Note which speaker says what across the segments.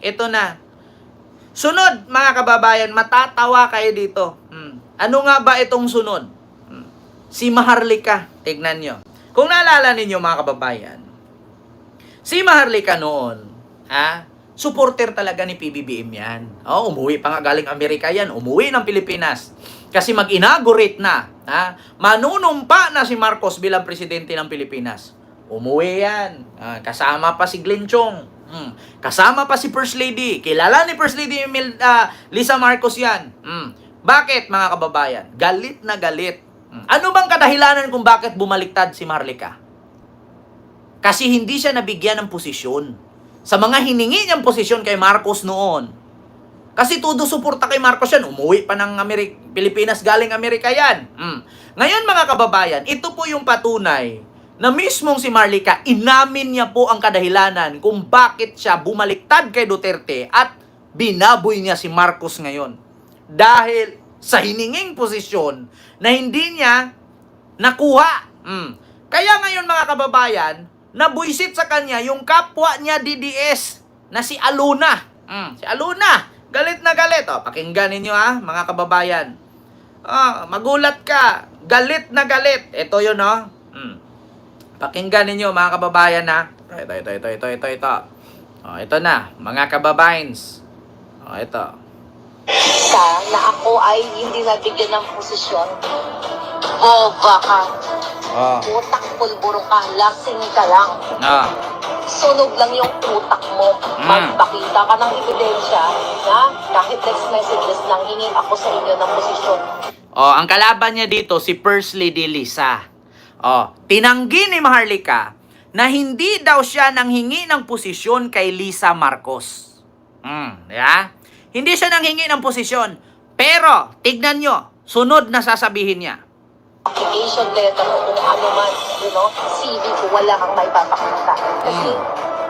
Speaker 1: ito na. Sunod, mga kababayan, matatawa kayo dito. Hmm. Ano nga ba itong sunod? Hmm. Si Maharlika. Tignan nyo. Kung naalala ninyo, mga kababayan, si Maharlika noon, ha, supporter talaga ni PBBM yan. Oh, umuwi pa nga galing Amerika yan. Umuwi ng Pilipinas. Kasi mag-inaugurate na. Ha? Manunumpa na si Marcos bilang presidente ng Pilipinas. Umuwi yan. Ah, kasama pa si Glenn Chong. Hmm. Kasama pa si First Lady. Kilala ni First Lady Mil- ah, Lisa Marcos yan. Hmm. Bakit mga kababayan? Galit na galit. Hmm. Ano bang kadahilanan kung bakit bumaliktad si Marlica? Kasi hindi siya nabigyan ng posisyon. Sa mga hiningi niyang posisyon kay Marcos noon. Kasi todo suporta kay Marcos yan. Umuwi pa ng Ameri- Pilipinas galing Amerika yan. Hmm. Ngayon mga kababayan, ito po yung patunay na mismong si Marlica, inamin niya po ang kadahilanan kung bakit siya bumaliktad kay Duterte at binaboy niya si Marcos ngayon. Dahil sa hininging posisyon na hindi niya nakuha. Mm. Kaya ngayon mga kababayan, nabuisit sa kanya yung kapwa niya DDS na si Aluna. Mm. Si Aluna, galit na galit. O, pakinggan ninyo ha, mga kababayan. Ah, magulat ka. Galit na galit. Ito yun, no? Pakinggan ninyo, mga kababayan, ha? Ito, ito, ito, ito, ito, ito. O, ito na, mga kababayans. O, ito.
Speaker 2: sa na ako ay hindi nabigyan ng posisyon. Boba ka.
Speaker 1: O,
Speaker 2: Utak pulburo ka. Lasing ka lang.
Speaker 1: ah.
Speaker 2: Sunog lang yung utak mo.
Speaker 1: Mm.
Speaker 2: Magpakita ka ng ebidensya na kahit text messages lang hingin ako sa inyo ng posisyon.
Speaker 1: Oh, ang kalaban niya dito si First Lady Lisa. Oh, tinanggi ni Maharlika na hindi daw siya nang hingi ng posisyon kay Lisa Marcos. Hmm, ya? Hindi siya nang hingi ng posisyon. Pero, tignan nyo, sunod na sasabihin niya.
Speaker 2: application letter o kung ano man, you know, CV ko, wala kang may papakita. Kasi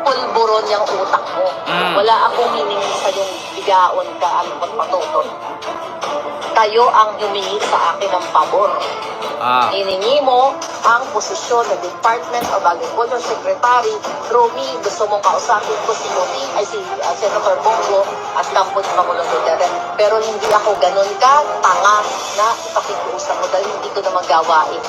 Speaker 2: pulburon yung utak mo.
Speaker 1: Mm.
Speaker 2: Wala akong hiningi sa yung bigaon ka, kung matutot. Kayo ang humingi sa akin ng pabor.
Speaker 1: Ah,
Speaker 2: Hiningi mo ang posisyon ng Department of Agriculture Secretary. Romy, gusto mong kausapin ko si Romy, ay si uh, Senator Bongo at Campos Pangulong Duterte. Pero hindi ako ganun ka, tanga na ipakikiusap mo dahil hindi ko na magawain.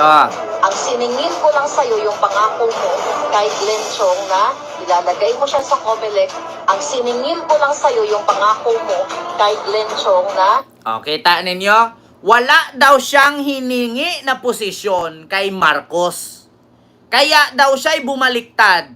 Speaker 1: ah,
Speaker 2: Ang siningil ko lang sa'yo yung pangako mo kay Glenn Chong na ilalagay mo siya sa COMELEC. Ang siningil ko lang sa'yo yung pangako mo kay Glenn Chong na
Speaker 1: oh, kita ninyo? Wala daw siyang hiningi na posisyon kay Marcos. Kaya daw siya'y bumaliktad.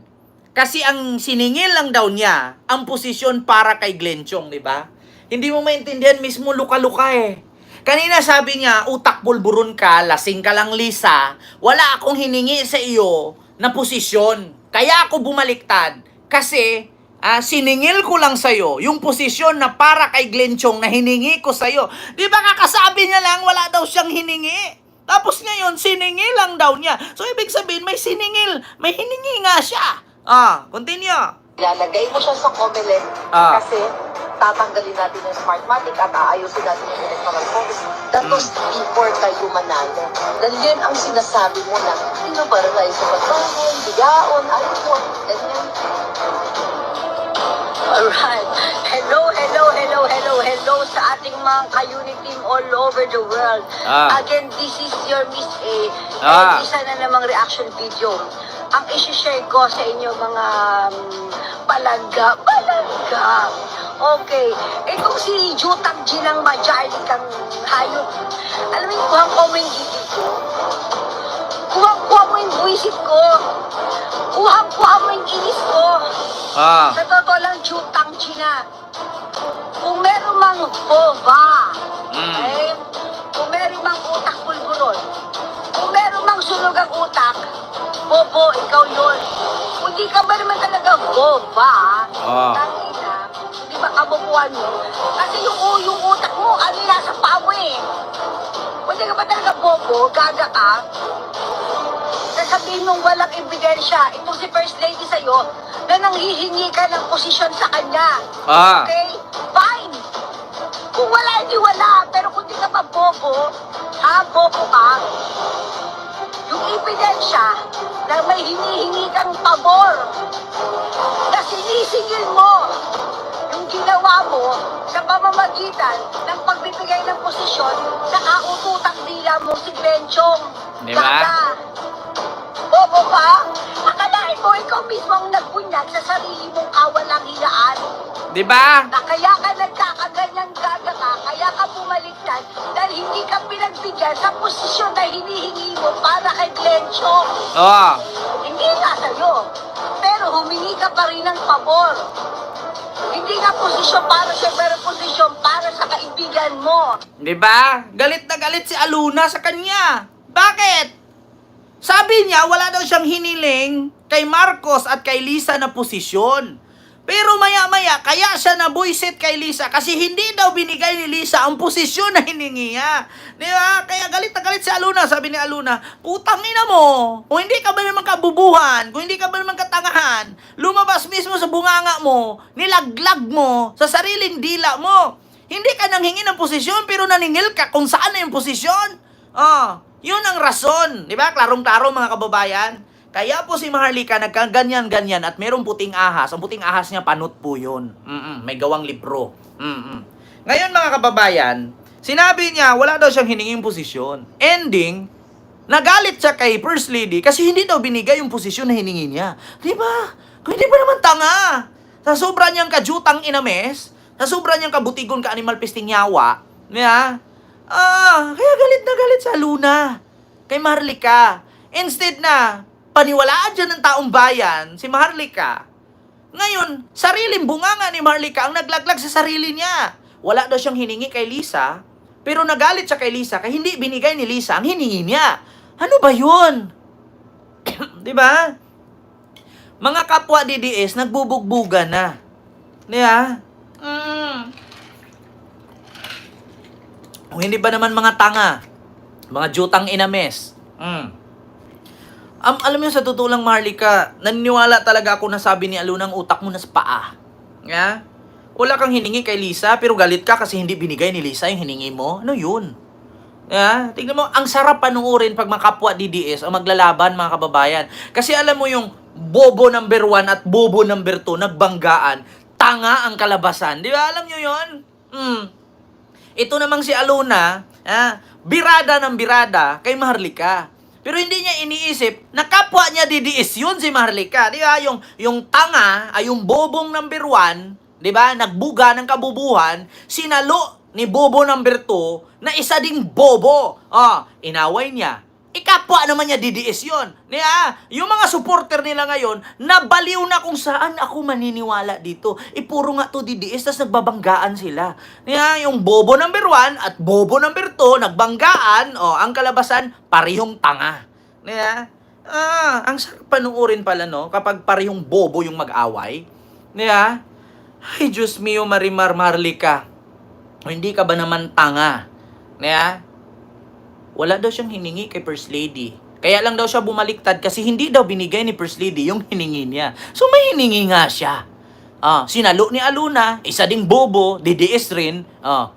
Speaker 1: Kasi ang siningil lang daw niya, ang posisyon para kay Glenn Chong, di ba? Hindi mo maintindihan mismo luka-luka eh. Kanina sabi niya, utak bulburon ka, lasing ka lang Lisa, wala akong hiningi sa iyo na posisyon. Kaya ako bumaliktad. Kasi, ah, siningil ko lang sa'yo yung posisyon na para kay Glenn Chong na hiningi ko sa'yo. Di ba kakasabi niya lang, wala daw siyang hiningi. Tapos ngayon, siningi lang daw niya. So, ibig sabihin, may siningil. May hiningi nga siya. Ah, continue.
Speaker 2: ilalagay mo siya sa COMELEC
Speaker 1: Ah.
Speaker 2: kasi tatanggalin natin yung Smartmatic at aayusin natin yung electoral office. That was before tayo manalo. Dahil yun ang sinasabi mo na, tayo sa pagbangon, bigaon, ayun po, ganyan.
Speaker 3: Alright. Hello, hello, hello, hello, hello sa ating mga ka-unit team all over the world.
Speaker 1: Ah.
Speaker 3: Again, this is your Miss A.
Speaker 1: Ah.
Speaker 3: And isa na namang reaction video. Ang isi-share ko sa inyo mga um, palangga, palangga. Okay. Itong si Jutang Ginang Majali kang hayop. Alam mo yung kuhang mo yung gigil ko? Kuhang-kuha mo yung buwisit ko. Kuhang-kuha mo yung inis ko.
Speaker 1: Ah.
Speaker 3: Sa totoo lang, Jutang Gina. Kung meron mang boba,
Speaker 1: Mm.
Speaker 3: eh, kung meron mang utak bulburon, kung meron mang sunog ang utak, bobo, ikaw yun. Kung di ka ba naman talaga boba,
Speaker 1: Ah.
Speaker 3: tangina, di ba kabubuan mo? Kasi yung, yung utak mo, ano yung nasa mo eh. Kung di ka ba talaga bobo, gaga ka, sasabihin mong walang ebidensya, itong si First Lady sa'yo, na nanghihingi ka ng posisyon sa kanya.
Speaker 1: Ah.
Speaker 3: Okay? Fine. Kung wala, hindi wala. Pero kung di ka pa bobo, ha, bobo ka, yung ebidensya na may hinihingi kang pabor, na sinisingil mo, mo sa pamamagitan ng pagbibigay ng posisyon sa kaututang dila mo si Benchong.
Speaker 1: Di ba?
Speaker 3: Bobo ka? Akalain mo ikaw mismo ang nagbunyag sa sarili mong kawalang hilaan.
Speaker 1: Di ba?
Speaker 3: Na kaya ka nagkakaganyang gaga ka, kaya ka bumaliktad dahil hindi ka pinagbigyan sa posisyon na hinihingi mo para kay Glenchong.
Speaker 1: Oh.
Speaker 3: Hindi nga sa'yo. Pero humingi ka pa rin ng pabor. Hindi nga posisyon para siya, pero posisyon para sa kaibigan mo.
Speaker 1: Di ba? Galit na galit si Aluna sa kanya. Bakit? Sabi niya, wala daw siyang hiniling kay Marcos at kay Lisa na posisyon. Pero maya-maya, kaya siya nabuisit kay Lisa kasi hindi daw binigay ni Lisa ang posisyon na hiningi niya. Di ba? Kaya galit na galit si Aluna. Sabi ni Aluna, putang ina mo. Kung hindi ka ba naman kabubuhan, kung hindi ka ba naman katangahan, lumabas mismo sa bunganga mo, nilaglag mo sa sariling dila mo. Hindi ka nang hingi ng posisyon pero naningil ka kung saan na yung posisyon. Ah, yun ang rason. Di ba? Klarong-klaro mga kababayan. Kaya po si Maharlika nagkaganyan-ganyan at merong puting ahas. Ang puting ahas niya, panot po yun. Mm-mm, may gawang libro. Mm-mm. Ngayon mga kababayan, sinabi niya wala daw siyang hininging posisyon. Ending, nagalit siya kay First Lady kasi hindi daw binigay yung posisyon na hiningi niya. Di ba? Kung hindi ba naman tanga? Sa sobra niyang kajutang inames, sa sobra niyang kabutigon ka animal pisting yawa, niya, ah, kaya galit na galit sa Luna. Kay Maharlika. Instead na, paniwalaan dyan ng taong bayan, si Maharlika. Ngayon, sariling bunganga ni Maharlika ang naglaglag sa sarili niya. Wala daw siyang hiningi kay Lisa, pero nagalit siya kay Lisa kaya hindi binigay ni Lisa ang hiningi niya. Ano ba yun? 'Di ba? Mga kapwa DDS nagbubugbugan na. Di ba? Mm. Kung hindi ba naman mga tanga, mga jutang inames. Mm. Um, alam mo sa totoo Marlika, naniniwala talaga ako na sabi ni Alunang utak mo na sa paa. Yeah? Wala kang hiningi kay Lisa, pero galit ka kasi hindi binigay ni Lisa yung hiningi mo. Ano yun? Yeah? Tingnan mo, ang sarap panuorin pag mga kapwa DDS ang maglalaban, mga kababayan. Kasi alam mo yung bobo number one at bobo number two, nagbanggaan, tanga ang kalabasan. Di ba? Alam nyo yun? Hmm. Ito namang si Aluna, ah, birada ng birada kay Maharlika. Pero hindi niya iniisip na kapwa niya didiis yun si Maharlika. Di ba? Yung, yung tanga, ay yung bobong number one, di ba? Nagbuga ng kabubuhan, sinalo ni bobo number two na isa ding bobo. Ah, inaway niya. Ikapwa naman niya didiis yun. Di ba? Yung mga supporter nila ngayon, nabaliw na kung saan ako maniniwala dito. Ipuro nga to didiis, tas nagbabanggaan sila. Di ba? Yung bobo number one at bobo number two, nagbanggaan, oh, ang kalabasan, parihong tanga. Di ba? Ah, ang sarap panuorin pala, no? Kapag parihong bobo yung mag-away. Di ba? Ay, Diyos mio, Marimar Marlika. O, hindi ka ba naman tanga? Di ba? Wala daw siyang hiningi kay First Lady. Kaya lang daw siya bumaliktad kasi hindi daw binigay ni First Lady yung hiningi niya. So may hiningi nga siya. Ah, sinalo ni Aluna, isa ding bobo, DDS rin. Ah,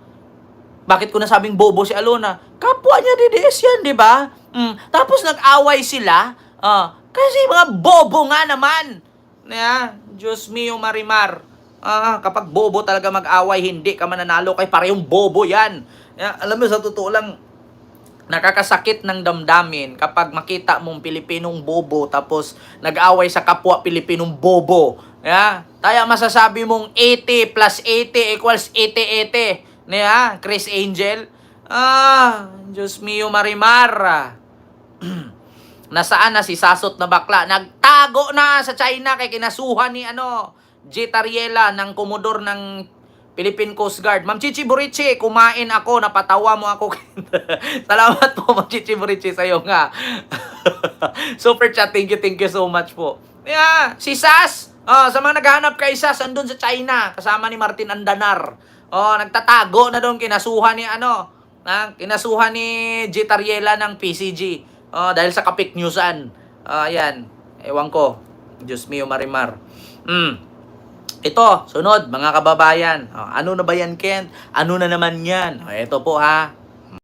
Speaker 1: bakit ko nasabing bobo si Aluna? Kapwa niya DDS yan, di ba? Mm, tapos nag-away sila. Ah, kasi mga bobo nga naman. Yeah, Diyos mio Marimar. Ah, kapag bobo talaga mag-away, hindi ka mananalo kay parehong bobo yan. Yeah, alam mo, sa totoo lang, nakakasakit ng damdamin kapag makita mong Pilipinong bobo tapos nag-away sa kapwa Pilipinong bobo. Yeah? Kaya masasabi mong 80 plus 80 equals 80-80. Yeah? Chris Angel. Ah, Diyos mio Marimar. Nasaan na si Sasot na bakla? Nagtago na sa China kay kinasuhan ni ano, J. Ng komodor ng Philippine Coast Guard. Ma'am Chichi Burichi, kumain ako, napatawa mo ako. Salamat po, Ma'am Chichi Burichi, sa'yo nga. Super chat, thank you, thank you so much po. Yeah, si Sas, oh, sa mga naghahanap kay Sas, andun sa China, kasama ni Martin Andanar. Oh, nagtatago na doon, kinasuhan ni ano, na, kinasuhan ni. Tariela ng PCG. Oh, dahil sa kapik newsan. Ah, yan. Ewan ko. Diyos mio marimar. Hmm. Ito, sunod, mga kababayan. Oh, ano na ba yan, Ken? Ano na naman yan? Oh, ito po ha.